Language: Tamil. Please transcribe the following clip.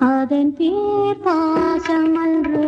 அதன் பேர் பாசமன்றோ